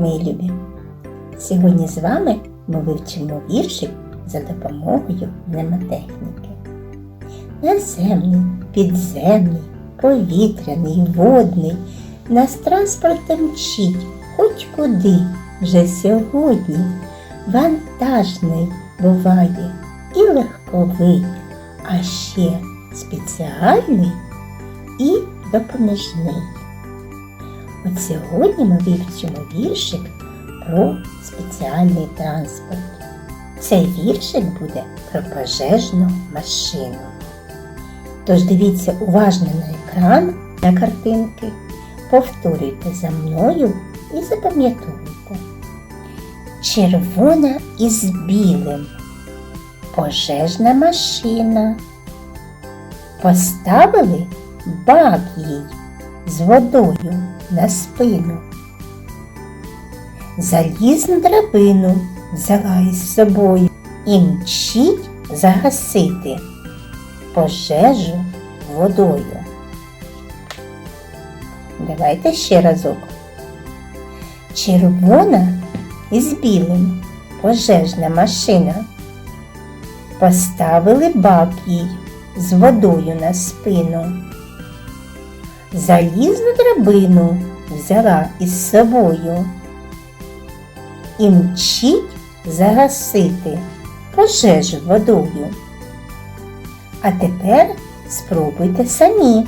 мої любі! Сьогодні з вами ми вивчимо віршик за допомогою мнемотехніки. Наземний, підземний, повітряний, водний, нас транспортом мчить хоч куди вже сьогодні. Вантажний буває і легковий, а ще спеціальний і допоміжний. От сьогодні ми вивчимо віршик про спеціальний транспорт. Цей віршик буде про пожежну машину. Тож дивіться уважно на екран на картинки, повторюйте за мною і запам'ятовуйте. Червона із білим. Пожежна машина. Поставили бак їй з водою на спину. Залізну драбину взяла із собою і мчить загасити пожежу водою. Давайте ще разок. Червона із білим пожежна машина. Поставили бак їй з водою на спину. Залізну драбину взяла із собою і мчить загасити пожежу водою. А тепер спробуйте самі.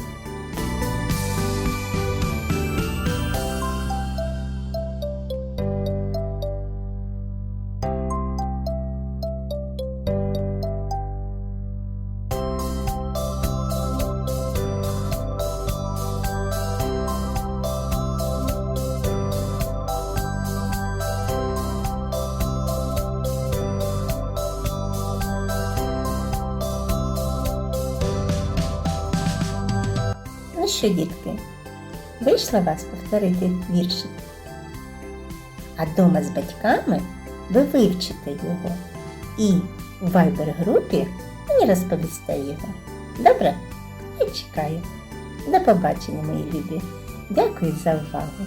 Ну що, дітки, вийшло вас повторити віршик? А дома з батьками ви вивчите його і в вайбер-групі мені розповісте його. Добре? Я чекаю. До побачення, мої любі. Дякую за увагу.